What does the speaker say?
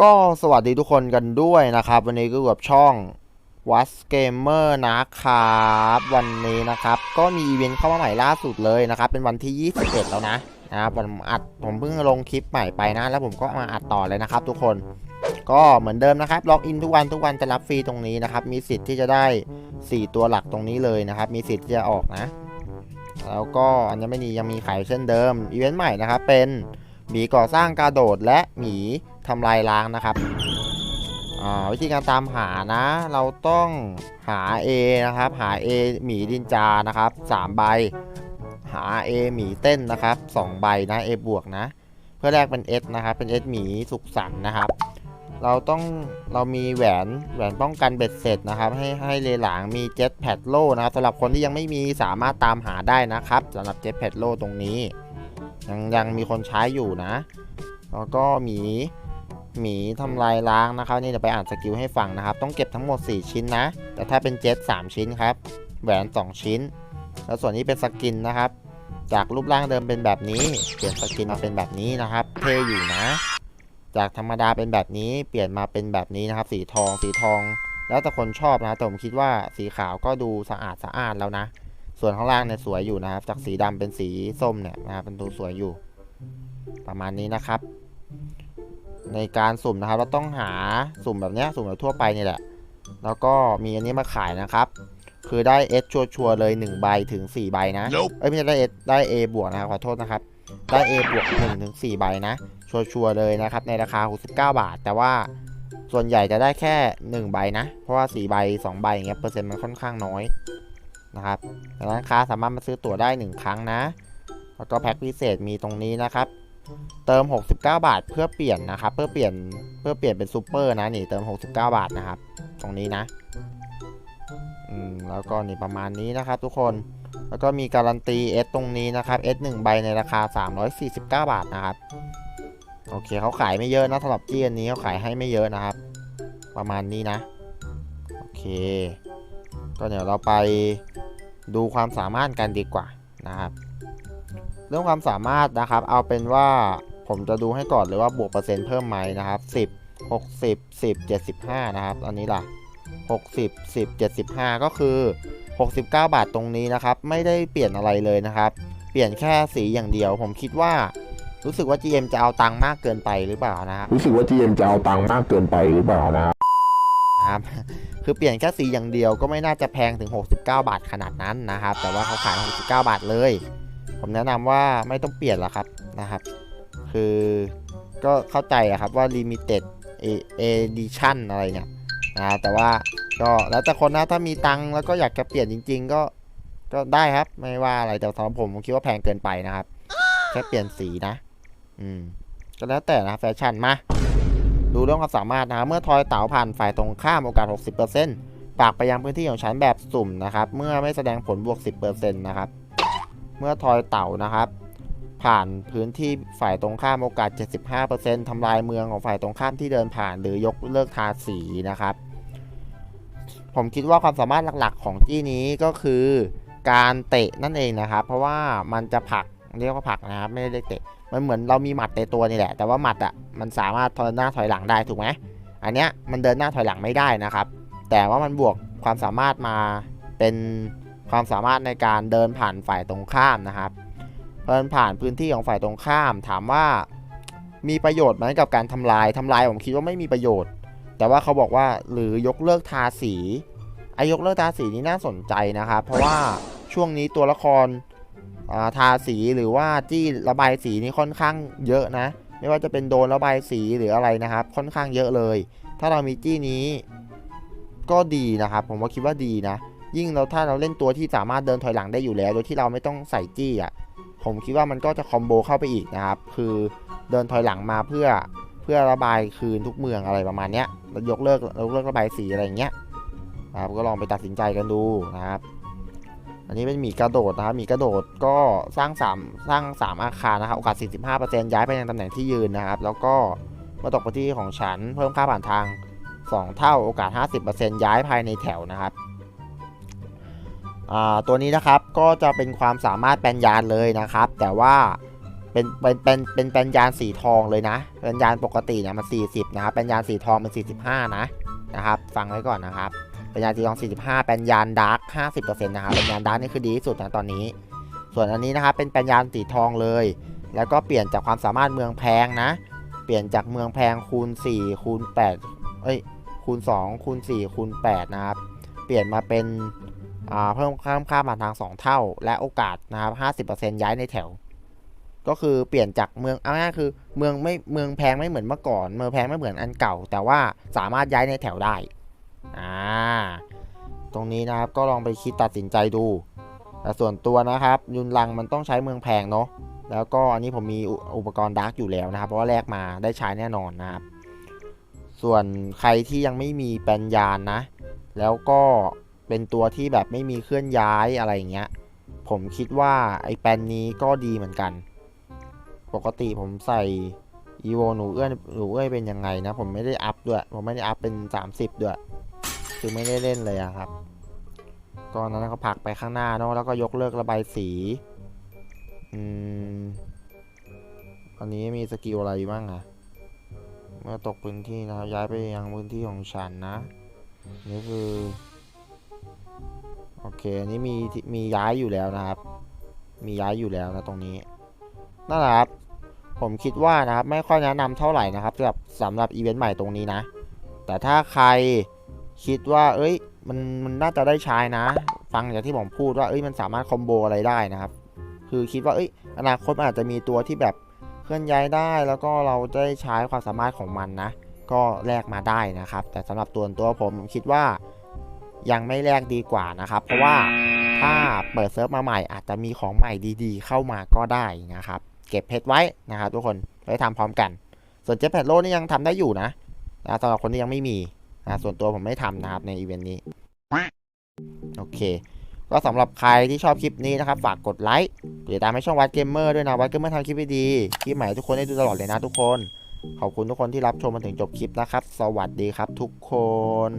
ก็สวัสดีทุกคนกันด้วยนะครับ วันนี้ก็อยู่กับช่องวัสเกมเมอร์นะครับวันนี้นะครับ ก็มีอีเวนต์เข้ามาใหม่ล่าสุดเลยนะครับ เป็นวันที่ 21 แล้วนะนะครับผมอัดผมเพิ่งลงคลิปใหม่ไปนะ แล้วผมก็มาอัดต่อเลยนะครับ ทุกคนก็เหมือนเดิมนะครับล็อกอินทุกวันทุกวันจะรับฟรีตรงนี้นะครับ มีสิทธิ์ที่จะได้ 4 ตัวหลักตรงนี้เลยนะครับ มีสิทธิ์ที่จะออกนะ แล้วก็อันนี้ไม่มียังมีขายเช่นเดิมอีเวนต์ใหม่นะครับเป็นหมีก่อสร้างกระโดดและหมี ทำลายล้างนะครับวิธีการตามหานะ เราต้องหา A นะครับ หา A หมีดินจานะครับ3ใบ หา A หมีเต้นนะครับ2ใบนะ A บวกนะ เพื่อแลกเป็น S นะครับ เป็น S หมีสุขสันต์นะครับ เราต้องเรามีแหวนแหวนป้องกันเบ็ดเสร็จนะครับ ให้ให้เลหลางมีเจ็ตแพดโลนะครับสำหรับคนที่ยังไม่มีสามารถตามหาได้นะครับสำหรับเจ็ตแพดโลตรงนี้ ยังยังมีคนใช้อยู่นะ แล้วก็หมี หมีทำลายล้างนะครับ นี่เดี๋ยวไปอ่านสกิลให้ฟังนะครับ ต้องเก็บทั้งหมด 4 ชิ้นนะ แต่ถ้าเป็นเจ็ต3ชิ้นครับ แหวน 2 ชิ้น แล้วส่วนนี้เป็นสกินนะครับ จากรูปร่างเดิมเป็นแบบนี้ เปลี่ยนสกินมาเป็นแบบนี้นะครับ เท่อยู่นะ จากธรรมดาเป็นแบบนี้ เปลี่ยนมาเป็นแบบนี้นะครับ สีทอง สีทอง แล้วแต่คนชอบนะแต่ผมคิดว่าสีขาวก็ดูสะอาดสะอาดแล้วนะ ส่วนข้างล่างเนี่ยสวยอยู่นะครับ จากสีดำเป็นสีส้มเนี่ยนะครับเป็นตัวสวยอยู่ ประมาณนี้นะครับ ในการสุ่มนะครับ เราต้องหาสุ่มแบบเนี้ยสุ่มแบบทั่วไปนี่แหละ แล้วก็มีอันนี้มาขายนะครับ คือได้ S ชัวร์ๆเลย 1 ใบถึง 4 ใบนะ Nope เอ้ยไม่ใช่ได้ S ได้ A บวกนะครับขอโทษนะครับ ได้ A บวก1ถึง4ใบนะ ชัวร์ๆเลยนะครับ ในราคา 69 บาท แต่ว่าส่วนใหญ่จะได้แค่ 1 ใบนะ เพราะว่า 4 ใบ 2 ใบอย่างเงี้ยเปอร์เซ็นต์มันค่อนข้างน้อยนะครับดังนั้นค้าสามารถมาซื้อตั๋วได้ 1 ครั้งนะ แล้วก็แพ็คพิเศษมีตรงนี้นะครับ เติม 69 บาทเพื่อเปลี่ยนนะครับ เพื่อเปลี่ยนเพื่อเปลี่ยนเป็นซูเปอร์นะนี่เติม 69 บาทนะครับ ตรงนี้นะอืมแล้วก็นี่ประมาณนี้นะครับ ทุกคนแล้วก็มีการันตี S ตรงนี้นะครับ S 1ใบในราคา 349 บาทนะครับโอเคเขาขายไม่เยอะนะสำหรับจี้อันนี้เขาขายให้ไม่เยอะนะครับ ประมาณนี้นะโอเค ก็เดี๋ยวเราไปดูความสามารถกันดีกว่านะครับ เรื่องความสามารถนะครับ เอาเป็นว่าผมจะดูให้ก่อนเลยว่าบวกเปอร์เซ็นต์เพิ่มไหมนะครับ10 60 10 75 นะครับ อันนี้ล่ะ 60 10 75 ก็คือ 69 บาทตรงนี้นะครับ ไม่ได้เปลี่ยนอะไรเลยนะครับ เปลี่ยนแค่สีอย่างเดียว ผมคิดว่ารู้สึกว่า GM จะเอาตังค์มากเกินไปหรือเปล่านะครับรู้สึกว่า GM จะเอาตังค์มากเกินไปหรือเปล่านะครับนะ ครับ คือเปลี่ยนแค่สีอย่างเดียวก็ไม่น่าจะแพงถึง 69 บาทขนาดนั้นนะครับ แต่ว่าเขาขาย 69 บาทเลย ผมแนะนำว่าไม่ต้องเปลี่ยนหรอกครับนะครับ คือก็เข้าใจอะครับว่า limited edition อะไรเนี่ยนะแต่ว่าก็แล้วแต่คนนะถ้ามีตังค์แล้วก็อยากจะเปลี่ยนจริง ๆ ก็ก็ได้ครับไม่ว่าอะไรแต่สำหรับผมผมคิดว่าแพงเกินไปนะครับแค่เปลี่ยนสีนะ อืมก็แล้วแต่นะแฟชั่นมาดูเรื่องความสามารถนะเมื่อทอยเต๋าผ่านฝ่ายตรงข้ามโอกาส 60%ปากไปยังพื้นที่ของฉันแบบสุ่มนะครับ เมื่อไม่แสดงผลบวก 10%นะครับ เมื่อทอยเต๋านะครับ ผ่านพื้นที่ฝ่ายตรงข้ามโอกาส 75%ทำลายเมืองของฝ่ายตรงข้ามที่เดินผ่าน หรือยกเลิกทาสีนะครับ ผมคิดว่าความสามารถหลักๆของจี้นี้ก็คือการเตะนั่นเองนะครับ เพราะว่ามันจะผักเรียกว่าผักนะครับ ไม่ได้เรียกเตะมันเหมือนเรามีหมัดในตัวนี่แหละ แต่ว่าหมัดอะมันสามารถถอยหน้าถอยหลังได้ถูกไหมอันเนี้ยมันเดินหน้าถอยหลังไม่ได้นะครับ แต่ว่ามันบวกความสามารถมาเป็น ความสามารถในการเดินผ่านฝ่ายตรงข้ามนะครับเดินผ่านพื้นที่ของฝ่ายตรงข้าม ถามว่ามีประโยชน์ไหมกับการทำลายทำลายผมคิดว่าไม่มีประโยชน์ แต่ว่าเขาบอกว่าหรือยกเลิกทาสีไอยกเลิกทาสีนี่น่าสนใจนะครับ เพราะว่าช่วงนี้ตัวละคราทาสีหรือว่าจี้ระบายสีนี่ค่อนข้างเยอะนะ ไม่ว่าจะเป็นโดนระบายสีหรืออะไรนะครับ ค่อนข้างเยอะเลย ถ้าเรามีจี้นี้ก็ดีนะครับ ผมว่าคิดว่าดีนะ ยิ่งเราถ้าเราเล่นตัวที่สามารถเดินถอยหลังได้อยู่แล้ว โดยที่เราไม่ต้องใส่จี้อะผมคิดว่ามันก็จะคอมโบเข้าไปอีกนะครับ คือเดินถอยหลังมาเพื่อเพื่อระบายคืนทุกเมืองอะไรประมาณเนี้ยยกเลิกยกเลิกระบายสีอะไรอย่างเงี้ยนะครับก็ลองไปตัดสินใจกันดูนะครับ อันนี้เป็นหมีกระโดดนะครับหมีกระโดดก็สร้าง3สร้าง 3 อาคารนะครับโอกาส 45%ย้ายไปยังตำแหน่งที่ยืนนะครับ แล้วก็มื่อตกไปที่ของฉันเพิ่มค่าผ่านทาง 2 เท่าโอกาส 50%ย้ายภายในแถวนะครับ ตัวนี้นะครับก็จะเป็นความสามารถแปลนยานเลยนะครับ แต่ว่าเป็นเป็นเป็นเป็นเป็นยานสีทองเลยนะเป็นยานปกติเนี่ยมัน 40 นะครับเป็นยานสีทองมัน 45 นะนะครับฟังไว้ก่อนนะครับเป็นยานสีทอง 45เป็นยานดาร์ก50%นะครับเป็นยานดาร์กนี่คือดีที่สุดนะตอนนี้ ส่วนอันนี้นะครับเป็นเป็นยานสีทองเลย แล้วก็เปลี่ยนจากความสามารถเมืองแพงนะ เปลี่ยนจากเมืองแพงคูณ4คูณ8เอ้ยคูณ 2 คูณ 4 คูณ 8 นะครับ เปลี่ยนมาเป็น เพิ่มค่าค่ามาทาง 2 เท่า และโอกาสนะครับ 50%ย้ายในแถว ก็คือเปลี่ยนจากเมืองเอาง่ายคือเมืองไม่เมืองแพงไม่เหมือนเมื่อก่อน เมืองแพงไม่เหมือนอันเก่า แต่ว่าสามารถย้ายในแถวได้อ่าตรงนี้นะครับก็ลองไปคิดตัดสินใจดู แต่ส่วนตัวนะครับยุนลังมันต้องใช้เมืองแพงเนาะแล้วก็อันนี้ผมมีอุอุปกรณ์ดาร์กอยู่แล้วนะครับ เพราะว่าแลกมาได้ใช้แน่นอนนะครับ ส่วนใครที่ยังไม่มีแปลนยานนะ แล้วก็ เป็นตัวที่แบบไม่มีเคลื่อนย้ายอะไรเงี้ย ผมคิดว่าไอ้แปลนนี้ก็ดีเหมือนกัน ปกติผมใส่อีโวหนูเอื้อนหนูเอื้อยเป็นยังไงนะ ผมไม่ได้อัพด้วย ผมไม่ได้อัพเป็น 30 ด้วย คือไม่ได้เล่นเลยครับ ก็นั้นก็ผลักไปข้างหน้าเนาะแล้วก็ยกเลิกระบายสี อืมอันนี้มีสกิลอะไรบ้างอะเมื่อตกพื้นที่นะครับย้ายไปยังพื้นที่ของฉันนะ นี่คือ โอเคอันนี้มีมีย้ายอยู่แล้วนะครับ มีย้ายอยู่แล้วนะตรงนี้นั่นแหละครับผมคิดว่านะครับไม่ค่อยแนะนำเท่าไหร่นะครับสำหรับสำหรับอีเวนต์ใหม่ตรงนี้นะ แต่ถ้าใครคิดว่า เอ้ย มันมันน่าจะได้ใช้นะ ฟังจากที่ผมพูดว่าเอ้ยมันสามารถคอมโบอะไรได้นะครับ คือคิดว่าเอ้ยอนาคตมันอาจจะมีตัวที่แบบเคลื่อนย้ายได้ แล้วก็เราได้ใช้ความสามารถของมันนะ ก็แลกมาได้นะครับ แต่สำหรับตัวตัวผมผมคิดว่า ยังไม่แลกดีกว่านะครับ เพราะว่าถ้าเปิดเซิร์ฟมาใหม่อาจจะมีของใหม่ดีๆ เข้ามาก็ได้นะครับ เก็บเพชรไว้นะครับทุกคนไว้ทำพร้อมกัน ส่วนเจ็ตแพดโลนี่ยังทำได้อยู่นะนะสำหรับคนที่ยังไม่มีนะส่วนตัวผมไม่ทำนะครับในอีเวนต์นี้ โอเค ก็สำหรับใครที่ชอบคลิปนี้นะครับ ฝากกดไลค์ติดตามให้ช่องวัดเกมเมอร์ด้วยนะวัดเกมเมอร์ทำคลิปดีๆคลิปใหม่ทุกคนได้ดูตลอดเลยนะทุกคน ขอบคุณทุกคนที่รับชมมาถึงจบคลิปนะครับ สวัสดีครับทุกคน